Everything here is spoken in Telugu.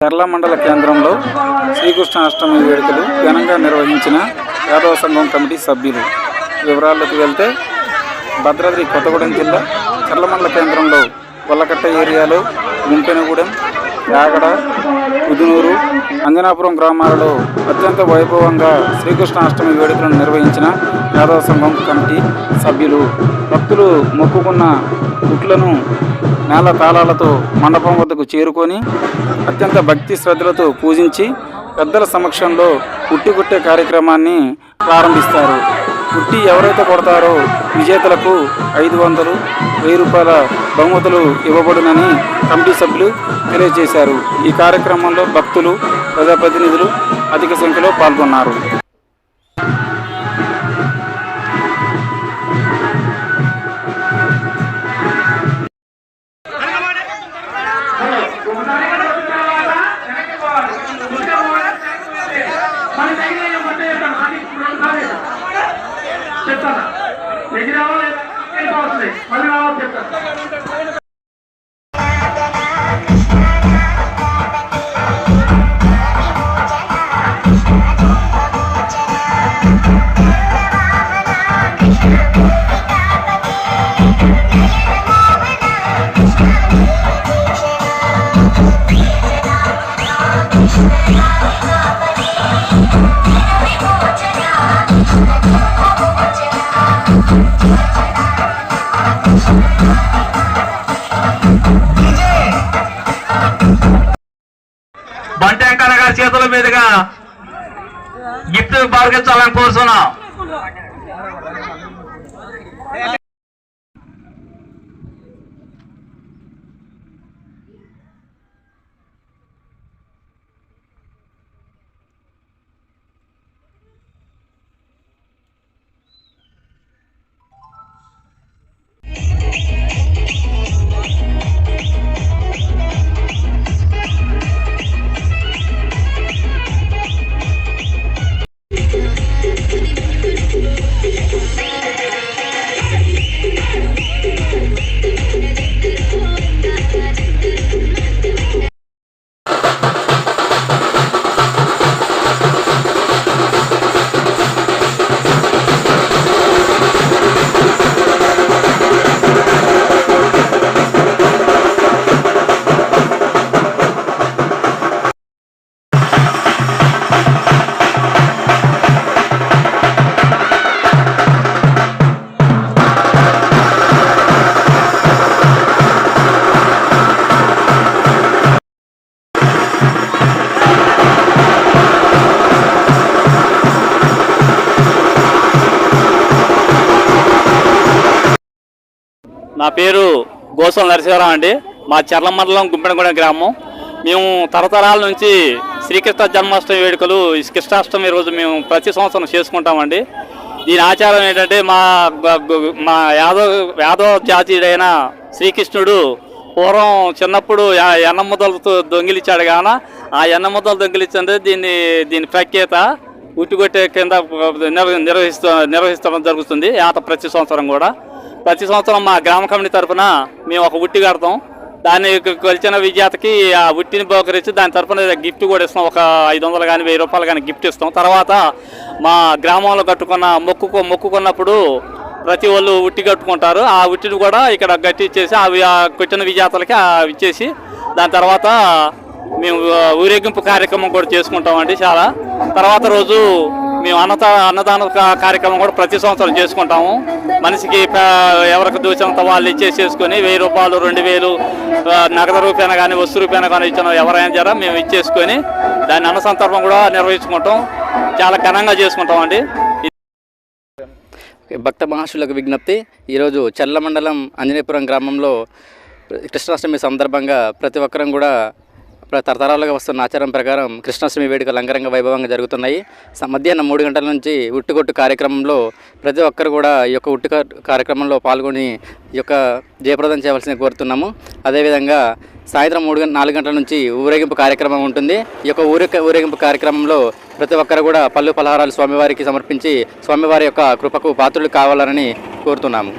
చర్ల మండల కేంద్రంలో శ్రీకృష్ణాష్టమి వేడుకలు ఘనంగా నిర్వహించిన యాదవ సంఘం కమిటీ సభ్యులు. వివరాల్లోకి వెళ్తే భద్రాద్రి కొత్తగూడెం జిల్లా చర్ల మండల కేంద్రంలో వల్లకట్ట ఏరియాలో గుంపెనగూడెం యాగడ ఉదునూరు అంజనాపురం గ్రామాలలో అత్యంత వైభవంగా శ్రీకృష్ణాష్టమి వేడుకలను నిర్వహించిన యాదవ సంఘం కమిటీ సభ్యులు. భక్తులు మొక్కుకున్న గుట్లను నేల తాళాలతో మండపం వద్దకు చేరుకొని అత్యంత భక్తి శ్రద్ధలతో పూజించి పెద్దల సమక్షంలో ఉట్టి కొట్టే కార్యక్రమాన్ని ప్రారంభిస్తారు. పుట్టి ఎవరైతే కొడతారో విజేతలకు ఐదు వందలు వెయ్యి రూపాయల బహుమతులు ఇవ్వబడునని కమిటీ సభ్యులు తెలియజేశారు. ఈ కార్యక్రమంలో భక్తులు ప్రజాప్రతినిధులు అధిక సంఖ్యలో పాల్గొన్నారు. రావాలి వెళ్ళిపోతుంది మళ్ళీ రావాలి చెప్తాను బంటి వెంకన్న గారి చేతుల మీదుగా గిఫ్ట్ బారగించాలని కోరుతున్నాం నా పేరు గోసం నరసింహరావు అండి. మా చర్ల మండలం గుంపెనగూడెం గ్రామం. మేము తరతరాల నుంచి శ్రీకృష్ణ జన్మాష్టమి వేడుకలు ఈ కృష్ణాష్టమి రోజు మేము ప్రతి సంవత్సరం చేసుకుంటామండి. దీని ఆచారం ఏంటంటే మా మా యాదవ్ యాదవ జాతీయుడైన శ్రీకృష్ణుడు పూర్వం చిన్నప్పుడు యా- దొంగిలిచ్చాడు కాన ఆ ఎన్న ముద్దలు దొంగిలించింది దీన్ని దీని ప్రఖ్యాత ఉట్టుగొట్టే కింద నిర్వ- నిర్వహిస్తూ నిర్వహిస్తడం జరుగుతుంది. ఆత ప్రతి సంవత్సరం కూడా. ప్రతి సంవత్సరం మా గ్రామ కమిటీ తరఫున మేము ఒక ఉట్టి కడతాం. దాన్ని కొలిచిన విజేతకి ఆ ఉట్టిని బోకరించి దాని తరఫున గిఫ్ట్ కూడా ఇస్తాం. ఒక ఐదు వందలు కానీ వెయ్యి రూపాయలు కానీ గిఫ్ట్ ఇస్తాం. తర్వాత మా గ్రామంలో కట్టుకున్న మొక్కుకు మొక్కుకున్నప్పుడు ప్రతి వాళ్ళు ఉట్టి కట్టుకుంటారు. ఆ ఉట్టిని కూడా ఇక్కడ గట్టి ఇచ్చేసి అవి ఆ కొట్టిన విజేతలకి ఇచ్చేసి దాని తర్వాత మేము ఊరేగింపు కార్యక్రమం కూడా చేసుకుంటామండి చాలా. తర్వాత రోజు మేము అన్నత అన్నదాన కార్యక్రమం కూడా ప్రతి సంవత్సరం చేసుకుంటాము. మనిషికి ఎవరికి దూచినంత వాళ్ళు ఇచ్చేసేసుకొని వెయ్యి రూపాయలు రెండు వేలు నగదు రూపాయన కానీ వస్తు రూపాయన కానీ ఇచ్చిన ఎవరైనా జర మేము ఇచ్చేసుకొని దాన్ని అన్న సందర్భం కూడా నిర్వహించుకుంటాం. చాలా ఘనంగా చేసుకుంటాం అండి భక్త మహర్షులకు విజ్ఞప్తి ఈరోజు చల్ల మండలం అంజనీపురం గ్రామంలో కృష్ణాష్టమి సందర్భంగా ప్రతి ఒక్కరం కూడా తరతరాలుగా వస్తున్న ఆచారం ప్రకారం కృష్ణాష్టమి వేడుకలు అంగరంగ వైభవంగా జరుగుతున్నాయి. మధ్యాహ్నం మూడు గంటల నుంచి ఉట్టుకొట్టు కార్యక్రమంలో ప్రతి ఒక్కరు కూడా ఈ యొక్క ఉట్టు కార్యక్రమంలో పాల్గొని ఈ యొక్క జయప్రదం చేయవలసింది కోరుతున్నాము. అదేవిధంగా సాయంత్రం మూడు గంట నాలుగు గంటల నుంచి ఊరేగింపు కార్యక్రమం ఉంటుంది. ఈ యొక్క ఊరే ఊరేగింపు కార్యక్రమంలో ప్రతి ఒక్కరు కూడా పళ్ళు పలహారాలు స్వామివారికి సమర్పించి స్వామివారి యొక్క కృపకు పాత్రులు కావాలని కోరుతున్నాము.